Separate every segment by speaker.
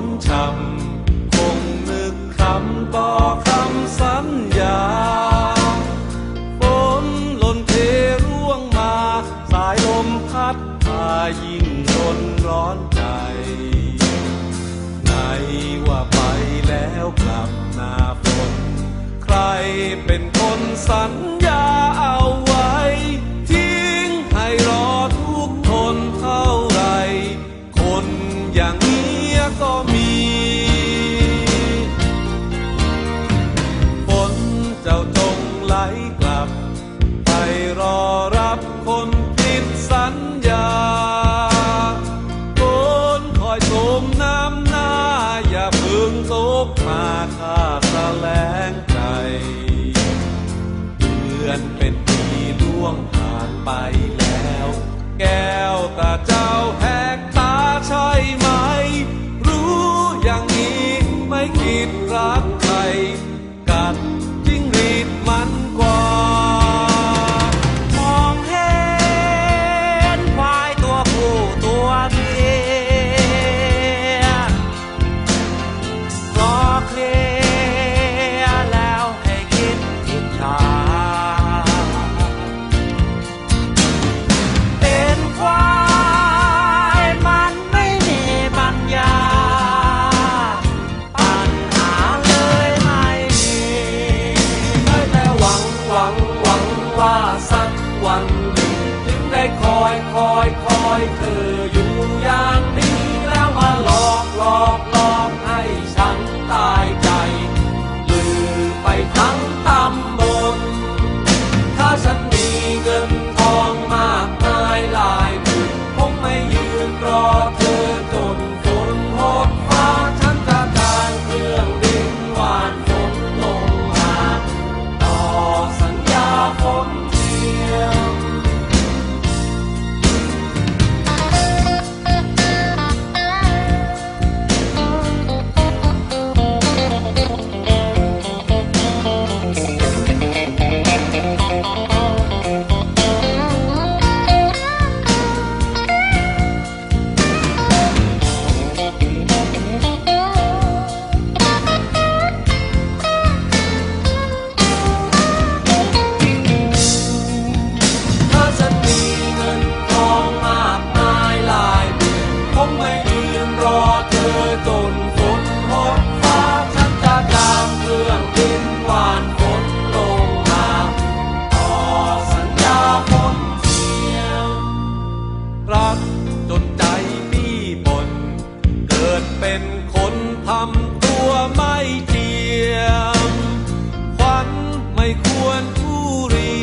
Speaker 1: นช้ำคงนึกคำต่อคำสัญญาฝนหล่นเทร่วงมา สายลมพัดพายิ่งทนร้อนใจในว่าไปแล้วกลับหน้าฝน ใคร
Speaker 2: เป็นคนสัญญาเอา
Speaker 1: ไว้ ทิ้งให้รอทุกคนเท่าไร คนอย่าง my heart.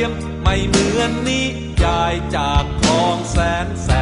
Speaker 1: ยบไม่เหมือนนิยายจากคองแสนแสน